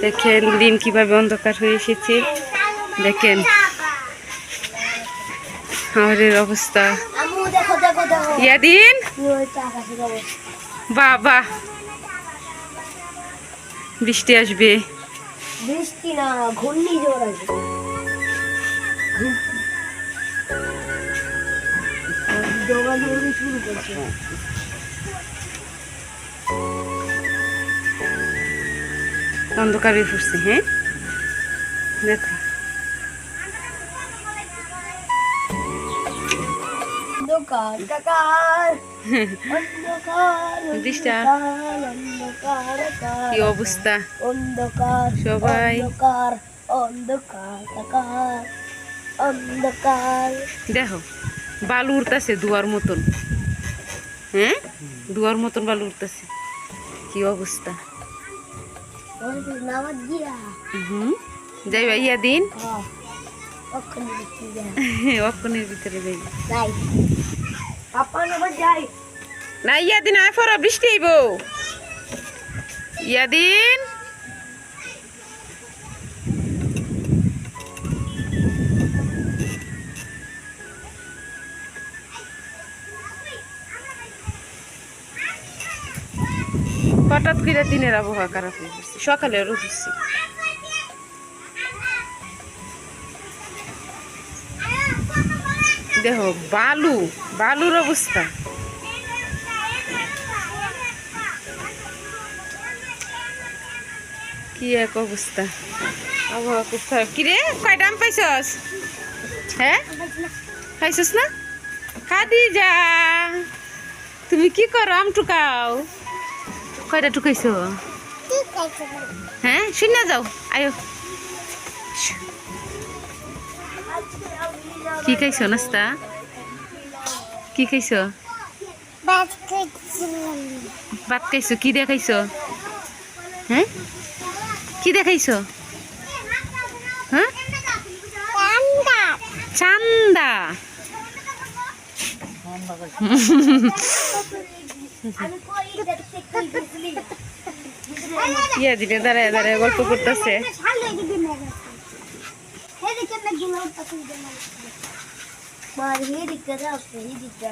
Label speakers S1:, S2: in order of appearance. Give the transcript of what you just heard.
S1: দেখেন, দিন কীভাবে অন্ধকার হয়ে এসেছে। দেখেন আমাদের অবস্থা। ইয়াদিন? বা বৃষ্টি আসবে।
S2: বৃষ্টি না, ঘূর্ণিঝড় আসবে। দৌড়াদৌড়ি শুরু করছে।
S1: অন্ধকার হয়ে হ্যাঁ? দেখো। কি অবস্থা? সবাই।
S2: অন্ধকার অন্ধকার।
S1: দেখো। বালু উঠতেছে দুয়ার মতন। হ্যাঁ? দুয়ার মতন বালু উঠতেছে কি অবস্থা? হুম? যাই ভাই, ইয়া দিন। অক্ষণের ভিতরে
S2: যাই।
S1: না, ইয়া দিন, আয় ফর বৃষ্টি আইব ইয়া দিন। হঠাৎ করে দিনের আবহাওয়া খারাপ হয়ে গেছে। সকালে রোদ হচ্ছে দেখো, বালু, বালুর অবস্থা। কি এক অবস্থা। আবহাওয়া খুব খারাপ কিরে কয়টা আম পাইছস হ্যাঁ? খাইছস না? খাদি যা তুমি কি করো? আম টুকাও। কয়টা টুকাইছো হ্যাঁ শুনে যাও আয়ো। কি খাইছো নাস্তা? কি খাইছো? ভাত খাইছো কি দিয়ে খাইছো? হ্যাঁ? কি দিয়ে খাইছো? হ্যাঁ? চান্দা।
S2: আমি কই দেখতে কই গেছিলি
S1: ইয়া দিলে দাঁড়ায় দাঁড়ায় গল্প করতেছে
S2: মার হে দিকটা যাও সেই দিকটা